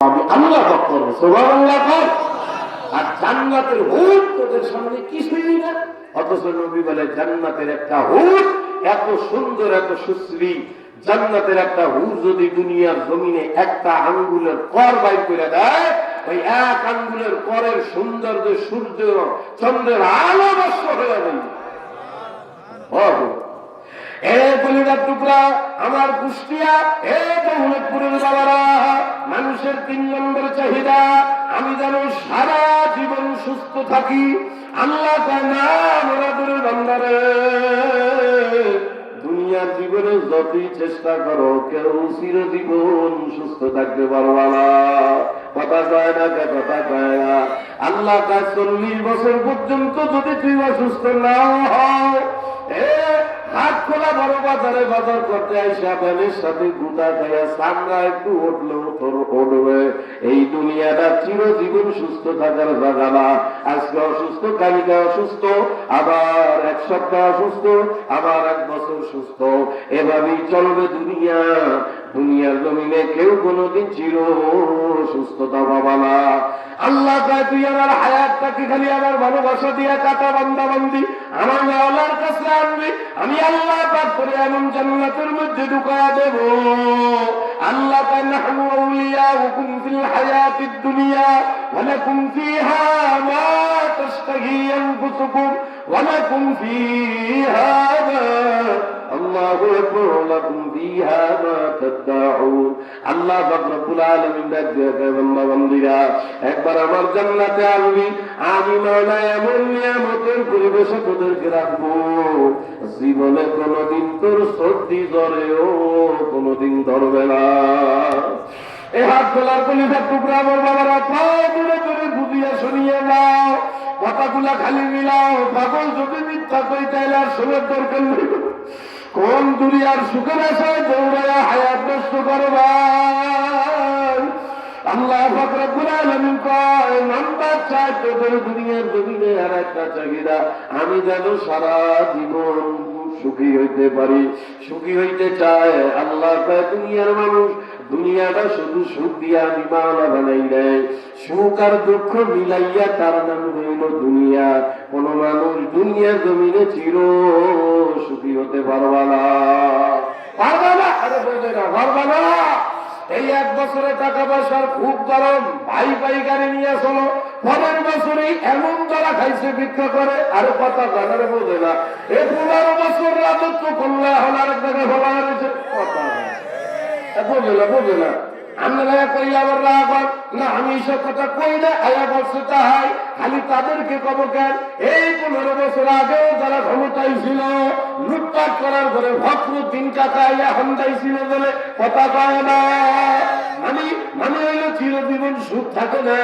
আমি আল্লাহ আর জান্নাতের হুট তোদের সামনে কিছুই না। অথচ নবী বলে, জান্নাতের একটা হুট এত সুন্দর, এত সুশ্রী। জান্নাতের একটা হুট যদি দুনিয়ার জমিনে একটা আঙ্গুলের কর বাইর করে দেয়, ওই এক আঙ্গুলের করের সৌন্দর্য, সূর্য চন্দ্রের আলো নষ্ট হয়ে যাবে। মানুষের তিন নম্বর চাহিদা, আমি যেন সারা জীবন সুস্থ থাকি। আল্লাহ দুনিয়ার জীবনে যতই চেষ্টা করো, কেউ চিরজীবন সুস্থ থাকতে পারবা না। কথা কয় না কে, কথা কয় না। আল্লাহ চল্লিশ বছর পর্যন্ত যদি তুই অসুস্থ না হও হাত খোলা বড় বাজারে বাজার করতে আইসা বেলের সাথে গুদা খাইয়া সামরা একটু উঠল, তোর উঠবে। এই দুনিয়াটা চিরজীবন সুস্থ থাকার জায়গা না আজকে অসুস্থ, কালিকা অসুস্থ, আবার এক সপ্তাহ অসুস্থ আবার এক বছর সুস্থ। এভাবেই চলবে দুনিয়া। দুনিয়ার জমিনে কেউ কোনোদিন চির সুস্থতা পাবা না। আল্লাহ কয়, তুই আমার হায়াতটাকে খালি আমার ভালোবাসা দিয়া কাটা বান্দা বান্দি। আমার মাওলার কাছে আনবি। আমি আল্লাহ পাক করে এমন জান্নাতের মধ্যে ঢুকা দেব। আল্লাহ কয়, নাহনু আউলিয়াউকুম ফিল হায়াতিদ দুনিয়া, ওয়া লাকুম ফিহা মা তাশতাহি আনফুসুকুম। লাকুম ফিহা মা আল্লাহু আকবার লাকুম ফিহা মা তাদউন আল্লাহ রব্বুল আলামিন কয় বান্দা বান্দিরা একবার আমার জান্নাতে আনবি আমি মাওলা এমন নিয়ামতের পরিবেশে তোদেরকে রাখব। জীবনে কোনোদিন তোর সর্দি জ্বরেও কোনোদিন ধরবে না। এ হাত খোলার কলিজার টুকরা আমার বাবারা পাও দূরে দূরে বুঝিয়া শুনিয়ে নাও কথাগুলা খালি মিলাও, পাগল যদি মিথ্যা কই, তাইলে আর শোনার দরকার নেই। কোন দুনিয়ার সুখের আশায় দৌড়াইয়া হায়াত নষ্ট করবা আল্লাহ ফাকরাবুল আলামিন কয় নাম্বার চাই তোদের দুনিয়ার জমিনে আর একটা চাহিদা, আমি যেন সারা জীবন সুখী হইতে পারি। সুখী হইতে চায় আল্লাহ দুনিয়ার মানুষ দুনিয়াটা শুধু সুখ দিয়া মাওলা বানাই দেয় সুখ আর দুঃখ মিলাইয়া তার নাম হইল দুনিয়া। কোন মানুষ দুনিয়া জমিনে চির সুখী হতে পারবা না। আরে না না। এই এক বছরে টাকা পয়সার খুব গরম। ভাই গাড়ি নিয়ে চলো। পরের বছরে এমন যারা খাইছে ভিক্ষা করে, আরে কথা জানারে বোঝে না। এ পনেরো বছর রাজত্ব করলে হলার জায়গায় হলা হয়েছে, কথা আমি খালি তাদেরকে কব কেন? এই পনেরো বছর যারা ক্ষমতায় ছিল, লুটপাট করার পরে ছিল বলে কথা কয় না। মানে মানে হইল চিরজীবন সুখ থাকে না।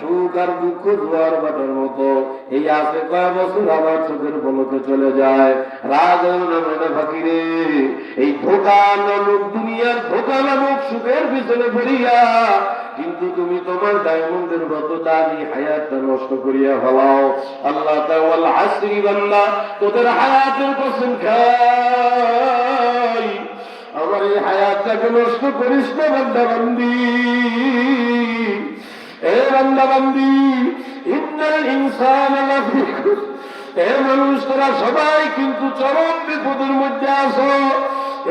সুখ আর দুঃখ জোয়ার বাটার মতো। এই আছে কয় বছর আবার চোখের বলতে চলে যায়। রাগ নামে না ফাঁকিরে? এই ধোকা নামক দুনিয়ার ধোকা নামক সুখের পিছনে পড়িয়া, কিন্তু তুমি তোমার ডায়মন্ডের মতো দামি হায়াতটা নষ্ট করিয়া ফেলাও। আল্লাহ তাওয়াল হাসরি বান্দা, তোদের হায়াতের কসম খাই। আমার এই হায়াতটাকে নষ্ট করিস না, বান্দা বান্দি। এ বান্দা বান্দি, ইন্নাল ইনসান লাফি এ মানুষ তোরা সবাই কিন্তু চরম বিপদের মধ্যে আসো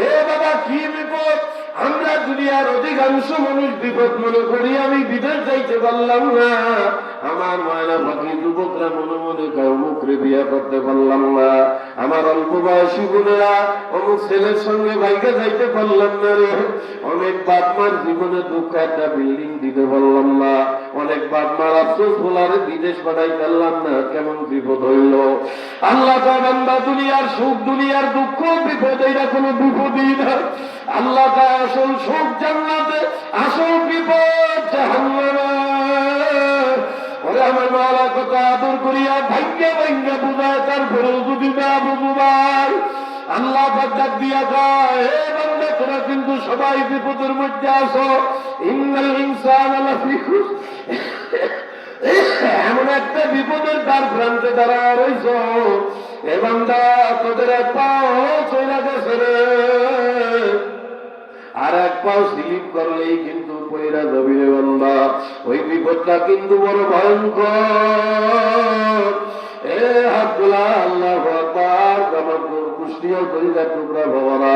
এ বাবা, কি বিপদ? আমরা দুনিয়ার অধিকাংশ মানুষ বিপদ মনে করি, আমি বিদেশ যাইতে পারলাম না। আমার ময়না পাখি যুবকরা মনে মনে মুখরে বিয়ে করতে পারলাম না। আমার অল্প বয়সী বোনেরা অমুক ছেলের সঙ্গে বাইকে যাইতে পারলাম না রে। অনেক বাপমার জীবনে দুঃখ একটা বিল্ডিং দিতে পারলাম না। অনেক বাপমার আফসোস বলারে বিদেশ পাঠাই ফেললাম না, কেমন বিপদ হইল? আল্লাহ দুনিয়ার সুখ, দুনিয়ার দুঃখ, বিপদ, এইটা কোনো বিপদই না। আল্লাহ আসল সুখ জান্নাতে, আসল বিপদ জাহান্নামে। আমার মালা কথা আদর করিয়া তারপরেও যদি আল্লাহ দিয়া বান্দা তোরা কিন্তু সবাই বিপদের মধ্যে আসো লাফি এমন একটা বিপদের দ্বার প্রান্তে দাঁড়া রইছ এ বান্দা, তোদের পাও চলে গেছে রে। আর এক পাও স্লিপ করলেই কিন্তু পয়রা যাবি রে বান্দা। ওই বিপদটা কিন্তু বড় ভয়ঙ্কর। এ হাতগুলা আল্লাহ আকবার। আমার কুষ্টিয়ার করিদার টুকরা ভবনা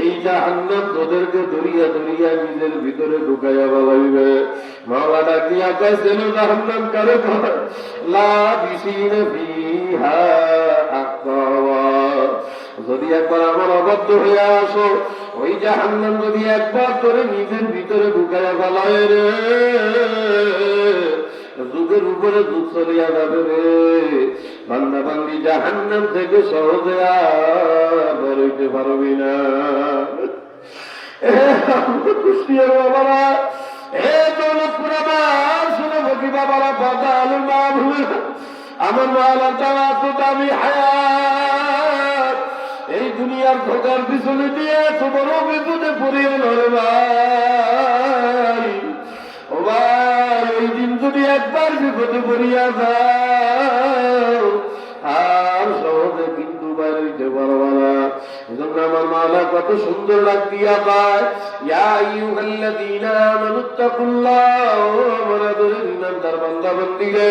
এই জাহান্নাম তোদেরকে দরিয়া দরিয়া নিজের ভিতরে ঢুকাইয়া বলাইবে। মাওলা ডাকিয়া কাছেন জাহান্নাম কারে লা বিসিনা ফিহা যদি একবার আমার অবদ্ধ হয়ে আসো, ওই জাহান্নাম যদি একবার করে নিজের ভিতরে ঢুকাইয়া ফেলায় রে। যুগের উপরে যুগ চলিয়া যাবে রে। বান্দা বান্দি জাহান্নাম থেকে সহজে বেরোইতে পারবি না। আমার এই দুনিয়ার ধোকার পিছনে দিয়ে তো বড় বিপদে পড়িয়ে নরে ভাই। ও ভাই, ওই দিন যদি একবার বিপদে পড়িয়া যাও আর সহজে কিন্তু বাইরে পারবা না। এজন্য আমার মালা কত সুন্দর লাগ দিয়া পায়। ইয়া আইয়ুহাল্লাযীনা আমানুত্তাকুল্লাহ ও আমার আদরের ইমানদার বান্দা বান্দিরে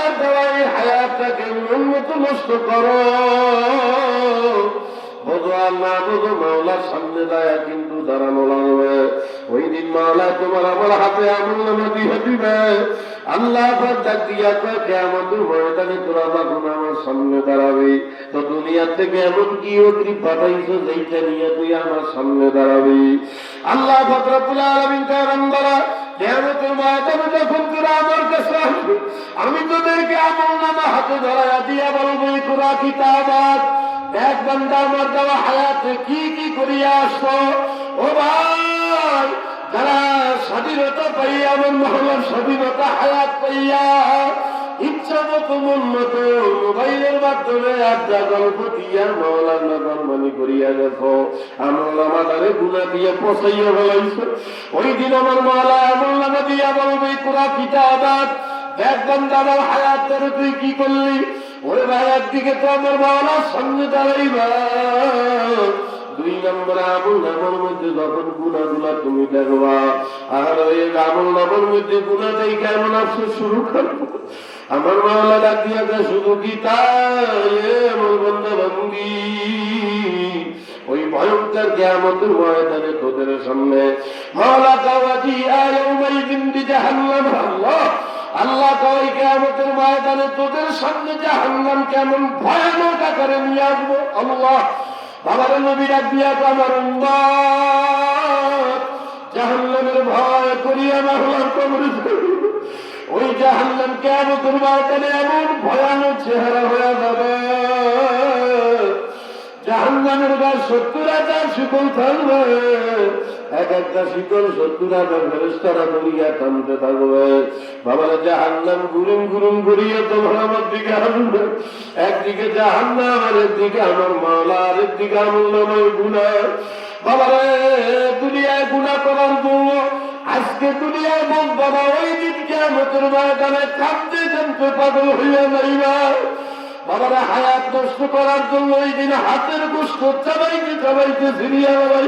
উন্নত নষ্ট করো। বোঝো না বোঝো মাওলার সামনে দায়া কিন্তু দাঁড়ানো লাগবে। ওই দিন মাওলা তোমার আমার হাতে আমল নামা দিয়ে দিবে। আল্লাহ ময়দানে তোরা আমার সামনে দাঁড়াবি। তো দুনিয়া থেকে এমন কি পাঠাইছো যেইটা নিয়ে তুই আমার সামনে দাঁড়াবি? আল্লাহ কেয়ামতের ময়দানে যখন তোরা আমার কাছে আমি তোদেরকে আমল নামা হাতে ধরাইয়া দিয়া বলব তোরা কিতাবাত এক বান্দা আমার দেওয়া হায়াতে কি কি করিয়া আসো ও ভাই, যারা স্বাধীনতা পাইয়া আমার মহলার স্বাধীনতা হায়াত পাইয়া ইচ্ছা মতো মন মতো মোবাইলের মাধ্যমে আড্ডা গল্প দিয়া মহলার নগরমানি করিয়া গেছো। আমল আমাদারে গুণা দিয়ে পচাইয়া বলাইছো ওই দিন আমার মহলা আমল নামা দিয়া বলবে, তোরা পিতা আবাদ একদম আমার হায়াত তুই কি করলি? ওরে ভাই দিকে তো আমার মহলা সামনে দাঁড়াইবা। দুই নম্বর আমল নামের মধ্যে যখন গুণা গুলা তুমি দেখবা, আর ওই আমল নামের মধ্যে গুণা দেই কেমন আসছে শুরু করব। আমার মাওলা ডাক দিয়া দেয় শুধু কি তাই বন্ধা বন্দি ওই ভয়ঙ্কর কেয়ামতের ময়দানে তোদের সামনে মাওলা কাওয়াজি আর ওমাই জিন্দি জাহান্নাম। আল্লাহ আল্লাহ কয়, কেয়ামতের ময়দানে তোদের সামনে জাহান্নাম কেমন ভয়ানক আকারে নিয়ে আসব। আল্লাহ, বাবার নবী ডাক দিয়া তো আমার উম্মত, জাহান্নামের ভয় করিয়া ওই জাহান্নাম কেয়ামতের ময়দানে এমন ভয়ানক চেহারা হয়ে যাবে। জাহান্নামের গাছ সত্তর হাজার শিকল থাকবে। এক একটা শিকল সত্তর হাজার ফেরেস্তারা করিয়া টানতে থাকবে। বাবার, জাহান্নাম গুরুম গুরুম করিয়া তোমার আমার দিকে আসবে একদিকে জাহান্নাম আর একদিকে আমার মালা আর একদিকে আমার নামায় গুণা। বাবারে দুনিয়ায় গুণা করার জন্য আজকে দুনিয়ায় মন বাবা ওই কেমতের ময়দানে কাঁদতে কাঁদতে পাগল হইয়া যাইবা বাবারা হায়াত নষ্ট করার জন্য ওই দিন হাতের গোষ্ঠ চাবাইতে চাবাইতে ফিরিয়া বাবাই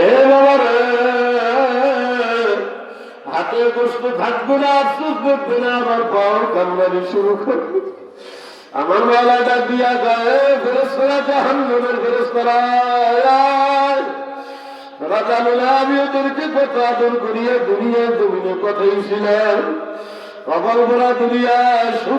এ বাবারে গোষ্ঠ থাকবে না আফসোস করবে না আবার পাওয়ার কামড়ানি শুরু করবে আমার মালাটা দিয়া গায়ে ফেরস করা জাহান্নামের ফেরস করা রাজানুলা আমি ওদেরকে কত আদর করিয়া দুনিয়া জমিনে কথাই ছিলেন। ভরা দুনিয়া